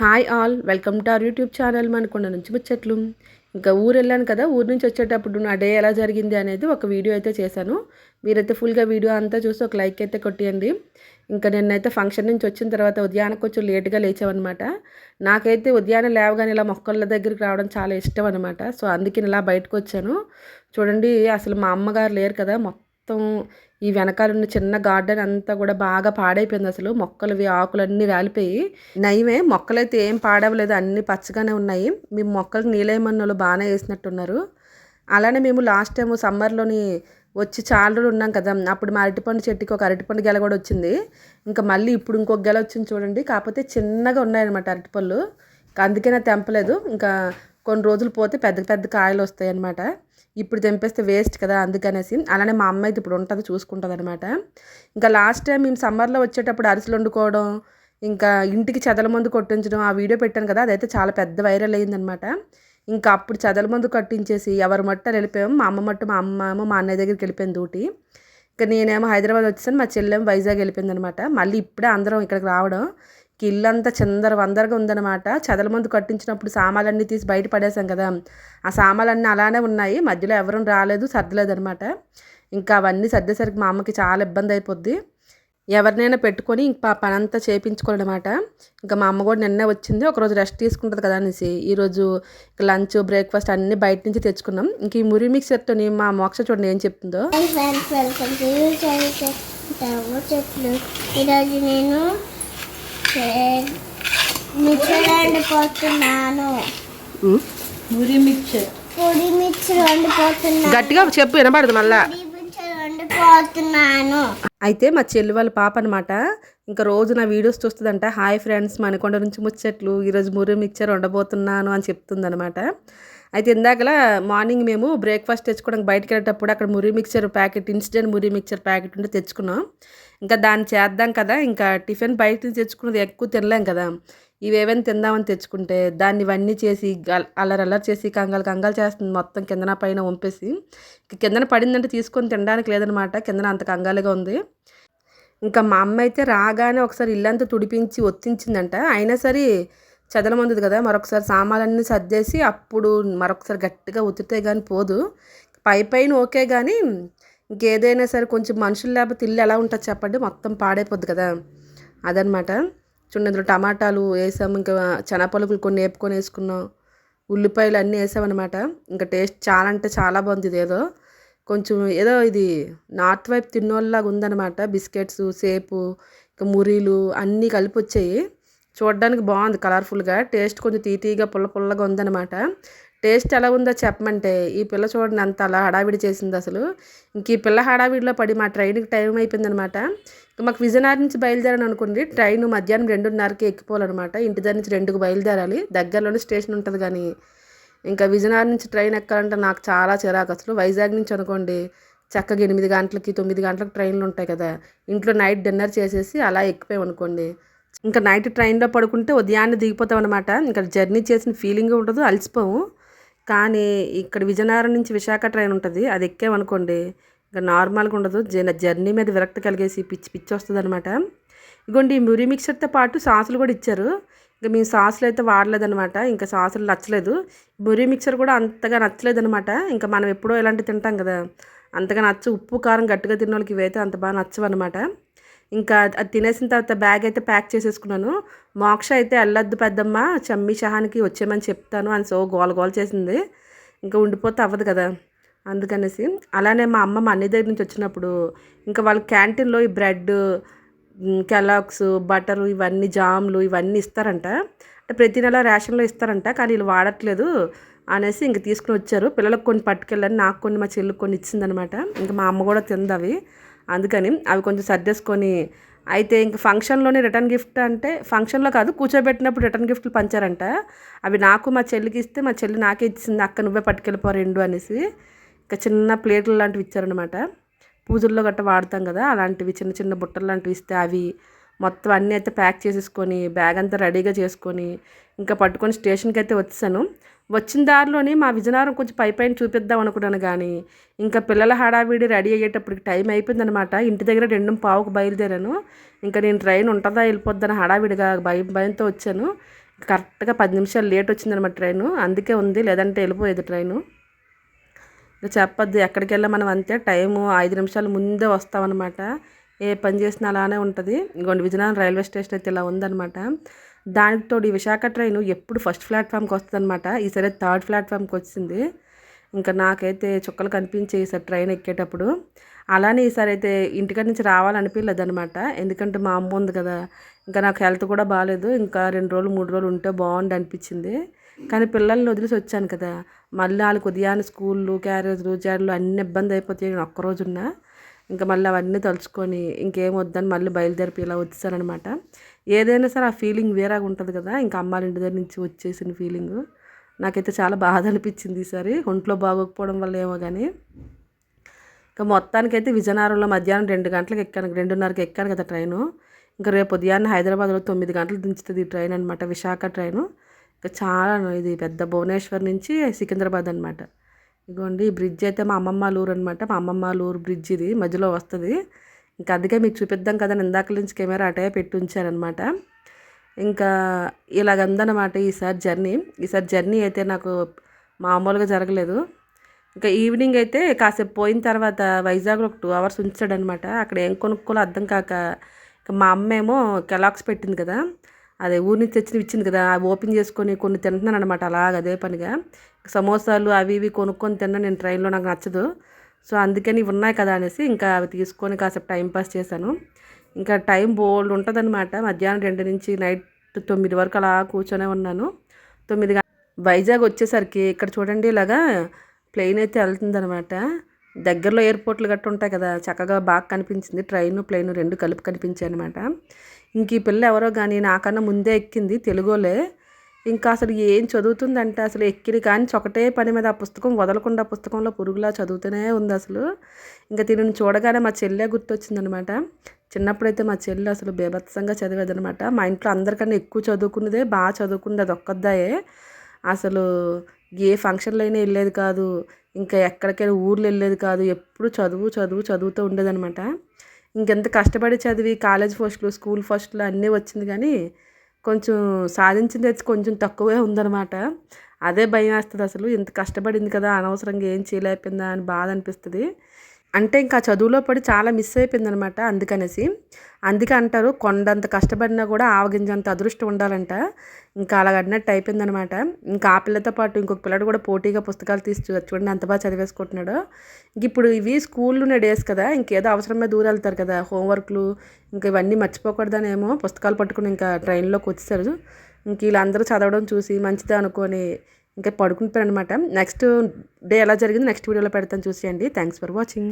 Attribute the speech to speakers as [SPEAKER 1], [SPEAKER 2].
[SPEAKER 1] Hi all welcome to our YouTube channel Manakonda నుంచి ముచ్చట్లు. ఇంకా ఊరు వెళ్ళాను కదా ఊరు నుంచి వచ్చేటప్పుడు నా డే ఎలా జరిగింది అనేది ఒక వీడియో అయితే చేశాను. మీరైతే ఫుల్గా వీడియో అంతా చూసి ఒక లైక్ అయితే కొట్టేయండి. ఇంకా నిన్నైతే ఫంక్షన్ నుంచి వచ్చిన తర్వాత ఉదయానికి కొంచెం లేట్గా లేచామన్నమాట. నాకైతే ఉదయాన్నే లేవగానే ఇలా మొక్కల దగ్గరికి రావడం చాలా ఇష్టం అనమాట సో అందుకని ఇలా బయటకు వచ్చాను చూడండి అసలు మా అమ్మగారు లేరు కదా మొత్తం ఈ వెనకాల ఉన్న చిన్న గార్డెన్ అంతా కూడా బాగా పాడైపోయింది అసలు. మొక్కలు ఆకులన్నీ రాలిపోయి నయమే. మొక్కలైతే ఏం పాడవలేదు. అన్నీ పచ్చగానే ఉన్నాయి. మేము మొక్కలకు నీళ్ళేమన్నోళ్ళు బాగానే వేసినట్టున్నారు. అలానే మేము లాస్ట్ టైం సమ్మర్లోని వచ్చి చాలా రోజులు ఉన్నాం కదా. అప్పుడు మా అరటిపండు చెట్టుకి ఒక అరటిపండు గెల కూడా వచ్చింది. ఇంకా మళ్ళీ ఇప్పుడు ఇంకొక గెల వచ్చింది చూడండి. కాకపోతే చిన్నగా ఉన్నాయన్నమాట అరటిపళ్ళు. అందుకే నాకు తెంపలేదు. ఇంకా కొన్ని రోజులు పోతే పెద్ద పెద్ద కాయలు వస్తాయి అనమాట ఇప్పుడు తెంపేస్తే వేస్ట్ కదా అందుకనేసి. అలానే మా అమ్మ అయితే ఇప్పుడు ఉంటుంది చూసుకుంటుంది అనమాట ఇంకా లాస్ట్ టైం మేము సమ్మర్లో వచ్చేటప్పుడు అరిసెలు వండుకోవడం ఇంకా ఇంటికి చెదల మందు కొట్టించడం ఆ వీడియో పెట్టాను కదా అదైతే చాలా పెద్ద వైరల్ అయిందనమాట ఇంకా అప్పుడు చెదల మందు కట్టించేసి ఎవరి మట్ట వెళ్ళిపోయాము మా అమ్మ మట్టు మా అమ్మ మా అన్నయ్య దగ్గరికి వెళ్ళిపోయింది డ్యూటీ. ఇంకా నేనేమో హైదరాబాద్ వచ్చేసాను మా చెల్లెమో వైజాగ్ వెళ్ళిపోయింది అనమాట మళ్ళీ ఇప్పుడే అందరం ఇక్కడికి రావడం. ఇల్లంతా చిందర వందరగా ఉందన్నమాట. చదల మందు కట్టించినప్పుడు సామాన్లన్నీ తీసి బయట పడేసాం కదా. ఆ సామాన్లన్నీ అలానే ఉన్నాయి. మధ్యలో ఎవరూ రాలేదు సర్దలేదు అనమాట ఇంకా అవన్నీ సర్దేసరికి మా అమ్మకి చాలా ఇబ్బంది అయిపోద్ది. ఎవరినైనా పెట్టుకొని ఇంక పని అంతా చేయించుకోవాలన్నమాట ఇంకా మా అమ్మ కూడా నిన్నే వచ్చింది. ఒకరోజు రెస్ట్ తీసుకుంటుంది కదా అనేసి. ఈరోజు లంచ్ బ్రేక్ఫాస్ట్ అన్నీ బయట నుంచి తెచ్చుకున్నాం. ఇంక ఈ మురి మిక్సర్తో మా మోక్ష చూడండి ఏం చెప్తుందో.
[SPEAKER 2] ఈరోజు నేను మిక్చర్ వండిపోతున్నాను
[SPEAKER 3] మురి మిక్చర్
[SPEAKER 2] పొడి మిక్చర్ వండిపోతున్నాను.
[SPEAKER 1] గట్టిగా చెప్పు వినబడదు మళ్ళా.
[SPEAKER 2] పొడి మిక్చర్ వండిపోతున్నాను.
[SPEAKER 1] అయితే మా చెల్లి వాళ్ళ పాప అనమాట ఇంకా రోజు నా వీడియోస్ చూస్తుందంట హాయ్ ఫ్రెండ్స్ మనకొండ నుంచి ముచ్చట్లు ఈరోజు మురి మిక్చర్ వండబోతున్నాను అని చెప్తుందనమాట అయితే ఇందాకలా మార్నింగ్ మేము బ్రేక్ఫాస్ట్ తెచ్చుకోవడానికి బయటకు వెళ్ళేటప్పుడు అక్కడ మురి మిక్చర్ ప్యాకెట్ ఇన్స్టెంట్ మురి మిక్చర్ ప్యాకెట్ ఉంటే తెచ్చుకున్నాం. ఇంకా దాన్ని చేద్దాం కదా ఇంకా టిఫిన్ బయట నుంచి తెచ్చుకున్నది ఎక్కువ తినలేం కదా. ఇవేవైనా తిందామని తెచ్చుకుంటే దాన్ని ఇవన్నీ చేసి అల్లరి అల్లరి చేసి కంగాలు కంగాలు చేస్తుంది మొత్తం కిందన పైన వంపేసి. కిందన పడిందంటే తీసుకొని తినడానికి లేదనమాట కిందన అంత కంగాలుగా ఉంది. ఇంకా మా అమ్మ అయితే రాగానే ఒకసారి ఇల్లంతా తుడిపించి ఒత్తించిందంట. అయినా సరే చెదల కదా. మరొకసారి సామాన్లన్నీ సర్దేసి అప్పుడు మరొకసారి గట్టిగా ఉతితే కానీ పోదు. పై పైన ఓకే కానీ ఇంకేదైనా సరే కొంచెం మనుషులు లేకపోతే ఇల్లు ఎలా ఉంటుంది చెప్పండి. మొత్తం పాడైపోద్ది కదా. అదనమాట చూడండి ఇందులో టమాటాలు వేసాము. ఇంకా చెనపలుకులు కొన్ని వేపుకొని వేసుకున్నాం. ఉల్లిపాయలు అన్నీ వేసామన్నమాట. ఇంకా టేస్ట్ చాలా అంటే చాలా బాగుంది ఇది ఏదో. కొంచెం ఏదో ఇది నార్త్ వైపు తిన్నోళ్ళలాగా ఉందన్నమాట. బిస్కెట్స్ సేపు ఇంకా మురీలు అన్నీ కలిపి వచ్చాయి. చూడడానికి బాగుంది కలర్ఫుల్గా. టేస్ట్ కొంచెం తీతీగా పుల్ల పుల్లగా ఉందనమాట టేస్ట్ ఎలా ఉందో చెప్పమంటే ఈ పిల్ల చూడండి అంత అలా హడావిడి చేసింది అసలు. ఇంక ఈ పిల్ల హడావిడిలో పడి మా ట్రైన్కి టైం అయిపోయిందనమాట మాకు విజయనగరం నుంచి బయలుదేరని అనుకోండి ట్రైన్ మధ్యాహ్నం రెండున్నరకి ఎక్కిపోవాలన్నమాట. ఇంటి దగ్గర నుంచి రెండుకు బయలుదేరాలి. దగ్గరలోనే స్టేషన్ ఉంటుంది కానీ ఇంకా విజయనగరం నుంచి ట్రైన్ ఎక్కాలంటే నాకు చాలా చిరాకు. అసలు వైజాగ్ నుంచి అనుకోండి చక్కగా ఎనిమిది గంటలకి తొమ్మిది గంటలకు ట్రైన్లు ఉంటాయి కదా. ఇంట్లో నైట్ డిన్నర్ చేసేసి అలా ఎక్కిపోయాం అనుకోండి ఇంకా నైట్ ట్రైన్లో పడుకుంటే ఉదయాన్నే దిగిపోతాం అనమాట ఇంకా జర్నీ చేసిన ఫీలింగ్ ఉండదు అలసిపోము కానీ ఇక్కడ విజయనగరం నుంచి విశాఖ ట్రైన్ ఉంటుంది అది ఎక్కామనుకోండి ఇంకా నార్మల్గా ఉండదు. జర్నీ మీద విరక్తి కలిగేసి పిచ్చి పిచ్చి వస్తుంది అనమాట ఇగోండి ఈ మురి మిక్సర్తో పాటు సాసులు కూడా ఇచ్చారు. ఇంకా మేము సాసులు అయితే వాడలేదనమాట ఇంకా సాసులు నచ్చలేదు. మురి మిక్సర్ కూడా అంతగా నచ్చలేదనమాట ఇంకా మనం ఎప్పుడో ఇలాంటివి తింటాం కదా అంతగా నచ్చ ఉప్పు కారం గట్టిగా తిన్న వాళ్ళకి ఇవైతే అంత బాగా నచ్చవన్నమాట. ఇంకా అది తినేసిన తర్వాత బ్యాగ్ అయితే ప్యాక్ చేసేసుకున్నాను. మోక్ష అయితే అల్లద్దు పెద్దమ్మ చమ్మి షహానికి వచ్చేయమని చెప్తాను అని సో గోల గోల చేసింది. ఇంకా ఉండిపోతే అవ్వదు కదా అందుకనేసి. అలానే మా అమ్మ మా అన్ని దగ్గర నుంచి వచ్చినప్పుడు ఇంకా వాళ్ళ క్యాంటీన్లో ఈ బ్రెడ్ కెలాక్స్ బటరు ఇవన్నీ జామ్లు ఇవన్నీ ఇస్తారంట. అంటే ప్రతి నెల రేషన్లో ఇస్తారంట కానీ వీళ్ళు వాడట్లేదు అనేసి ఇంక తీసుకుని వచ్చారు. పిల్లలకు కొన్ని పట్టుకెళ్ళని నాకు కొన్ని మా చెల్లికి కొన్ని ఇచ్చిందనమాట. ఇంకా మా అమ్మ కూడా తిందవి అవి. అందుకని అవి కొంచెం సర్దేసుకొని అయితే ఇంక ఫంక్షన్లోనే రిటర్న్ గిఫ్ట్ అంటే ఫంక్షన్లో కాదు కూర్చోబెట్టినప్పుడు రిటర్న్ గిఫ్ట్లు పంచారంట. అవి నాకు మా చెల్లికి ఇస్తే మా చెల్లి నాకే ఇచ్చింది అక్క నువ్వే పట్టుకెళ్ళిపో రెండు అనేసి ఇంకా చిన్న ప్లేట్లు లాంటివి ఇచ్చారనమాట పూజల్లో గట్ట వాడతాం కదా అలాంటివి చిన్న చిన్న బుట్టలు లాంటివి ఇస్తే అవి మొత్తం అన్నీ అయితే ప్యాక్ చేసేసుకొని బ్యాగ్ అంతా రెడీగా చేసుకొని ఇంకా పట్టుకొని స్టేషన్కి అయితే వచ్చాను. వచ్చిన దారిలోనే మా విజయనగరం కొంచెం పై పైన చూపిద్దాం అనుకున్నాను కానీ ఇంకా పిల్లల హడావిడి రెడీ అయ్యేటప్పటికి టైం అయిపోయిందనమాట ఇంటి దగ్గర రెండు పావుకు బయలుదేరాను. ఇంకా నేను ట్రైన్ ఉంటుందా వెళ్ళిపోద్దని హడావిడిగా భయం భయంతో వచ్చాను. కరెక్ట్గా పది నిమిషాలు లేట్ వచ్చిందనమాట ట్రైను. అందుకే ఉంది లేదంటే వెళ్ళిపోయేది ట్రైను. ఇక చెప్పొద్దు ఎక్కడికి వెళ్ళాం మనం అంతే టైము ఐదు నిమిషాలు ముందే వస్తామన్నమాట. ఏ పని చేసినా అలానే ఉంటుంది. ఇంకోండి విజయనగరం రైల్వే స్టేషన్ అయితే ఇలా ఉందన్నమాట. దానికి తోడు ఈ విశాఖ ట్రైన్ ఎప్పుడు ఫస్ట్ ప్లాట్ఫామ్కి వస్తుందన్నమాట. ఈసారి థర్డ్ ప్లాట్ఫామ్కి వచ్చింది. ఇంకా నాకైతే చుక్కలు కనిపించే ఈసారి ట్రైన్ ఎక్కేటప్పుడు. అలానే ఈసారి అయితే ఇంటికాడ నుంచి రావాలనిపించలేదు అనమాట ఎందుకంటే మా అమ్మ ఉంది కదా. ఇంకా నాకు హెల్త్ కూడా బాగాలేదు. ఇంకా రెండు రోజులు మూడు రోజులు ఉంటే బాగుండు అనిపించింది. కానీ పిల్లల్ని వదిలేసి వచ్చాను కదా. మళ్ళీ వాళ్ళకి ఉదయాన్నే స్కూళ్ళు క్యారేజ్లు జాడలు అన్ని ఇబ్బంది అయిపోతాయి. నేను ఒక్కరోజున్నా ఇంకా మళ్ళీ అవన్నీ తలుచుకొని ఇంకేం వద్దని మళ్ళీ బయలుదేరిపి ఇలా వచ్చేసానమాట ఏదైనా సరే ఆ ఫీలింగ్ వేరేగా ఉంటుంది కదా ఇంకా అమ్మాయిల ఇంటి దగ్గర నుంచి వచ్చేసిన ఫీలింగ్ నాకైతే చాలా బాధ అనిపించింది ఈసారి. ఒంట్లో బాగోకపోవడం వల్ల ఏమో కానీ ఇంకా మొత్తానికైతే విజయనగరంలో మధ్యాహ్నం రెండు గంటలకు ఎక్కాను రెండున్నరకి ఎక్కాను కదా ట్రైను. ఇంకా రేపు ఉదయాన్నే హైదరాబాద్లో తొమ్మిది గంటలు దించుతుంది ఈ ట్రైన్ అనమాట విశాఖ ట్రైను. ఇంకా చాలా ఇది పెద్ద భువనేశ్వర్ నుంచి సికింద్రాబాద్ అనమాట ఇదిగోండి ఈ బ్రిడ్జ్ అయితే మా అమ్మమ్మ ఊరు అనమాట మా అమ్మమ్మ ఊరు బ్రిడ్జ్ ఇది మధ్యలో వస్తుంది. ఇంకా అందుకే మీకు చూపిద్దాం కదా ఇందాక నుంచి కెమెరా అటే పెట్టి ఉంచారనమాట ఇంకా ఇలాగందనమాట ఈసారి జర్నీ. ఈసారి జర్నీ అయితే నాకు మామూలుగా జరగలేదు. ఇంకా ఈవినింగ్ అయితే కాసేపు పోయిన తర్వాత వైజాగ్లో ఒక టూ అవర్స్ ఉంచాడనమాట అక్కడ ఏం కొనుక్కోలో అర్థం కాక ఇంకా మా అమ్మ ఏమో కెలాక్స్ పెట్టింది కదా. అదే ఊరి నుంచి తెచ్చినవి ఇచ్చింది కదా అవి ఓపెన్ చేసుకొని కొన్ని తింటున్నాను అనమాట అలాగ అదే పనిగా. సమోసాలు అవి ఇవి కొనుక్కొని తిన్నా నేను ట్రైన్లో నాకు నచ్చదు. సో అందుకని ఇవి ఉన్నాయి కదా అనేసి ఇంకా అవి తీసుకొని కాసేపు టైం పాస్ చేశాను. ఇంకా టైం బోల్డ్ ఉంటుందన్నమాట. మధ్యాహ్నం రెండు నుంచి నైట్ తొమ్మిది వరకు అలా కూర్చొనే ఉన్నాను. తొమ్మిది వైజాగ్ వచ్చేసరికి ఇక్కడ చూడండి ఇలాగా ప్లెయిన్ అయితే వెళ్తుందనమాట దగ్గరలో ఎయిర్పోర్ట్లు గట్ట ఉంటాయి కదా చక్కగా బాగా కనిపించింది. ట్రైన్ ప్లెయిన్ రెండు కలిపి కనిపించాయి అనమాట ఇంక ఈ పిల్ల ఎవరో కానీ నాకన్నా ముందే ఎక్కింది తెలుగులే. ఇంకా అసలు ఏం చదువుతుందంటే అసలు ఎక్కిరి కానీ ఒకటే పని మీద ఆ పుస్తకం వదలకుండా పుస్తకంలో పురుగులా చదువుతూనే ఉంది అసలు. ఇంకా దీనిని చూడగానే మా చెల్లె గుర్తొచ్చిందనమాట చిన్నప్పుడైతే మా చెల్లి అసలు బేభత్సంగా చదివేదనమాట మా ఇంట్లో అందరికన్నా ఎక్కువ చదువుకున్నదే బాగా చదువుకున్నది అది ఒక్కదాయే. అసలు ఏ ఫంక్షన్లో అయినా వెళ్ళేది కాదు. ఇంకా ఎక్కడికైనా ఊర్లు వెళ్ళేది కాదు. ఎప్పుడు చదువు చదువు చదువుతూ ఉండేదనమాట ఇంకెంత కష్టపడి చదివి కాలేజ్ ఫస్ట్లు స్కూల్ ఫస్ట్లు అన్నీ వచ్చింది కానీ కొంచెం సాధించింది అయితే కొంచెం తక్కువే ఉందన్నమాట. అదే భయం వేస్తుంది అసలు. ఇంత కష్టపడింది కదా అనవసరంగా ఏం చేయలేకపోయిందా అని బాధ అనిపిస్తుంది. అంటే ఇంకా చదువులో పడి చాలా మిస్ అయిపోయిందనమాట అందుకనేసి. అందుకే అంటారు కొండంత కష్టపడినా కూడా ఆవగింజంత అదృష్టం ఉండాలంట. ఇంకా అలాగ అన్నట్టు అయిపోయిందనమాట. ఇంకా ఆ పిల్లతో పాటు ఇంకొక పిల్లడు కూడా పోటీగా పుస్తకాలు తీసి చూడండి అంత బాగా చదివేసుకుంటున్నాడు. ఇంక ఇప్పుడు ఇవి స్కూల్లోనే డేస్ కదా ఇంకేదో అవసరమే దూరం వెళ్తారు కదా హోంవర్క్లు ఇంకా ఇవన్నీ మర్చిపోకూడదనేమో పుస్తకాలు పట్టుకుని ఇంకా ట్రైన్లోకి వచ్చేసారు. ఇంక వీళ్ళందరూ చదవడం చూసి మంచిదే అనుకొని ఇంకా పడుకుంటారనమాట నెక్స్ట్ డే ఎలా జరిగింది? నెక్స్ట్ వీడియోలో పెడతాను. చూసేయండి. Thanks for watching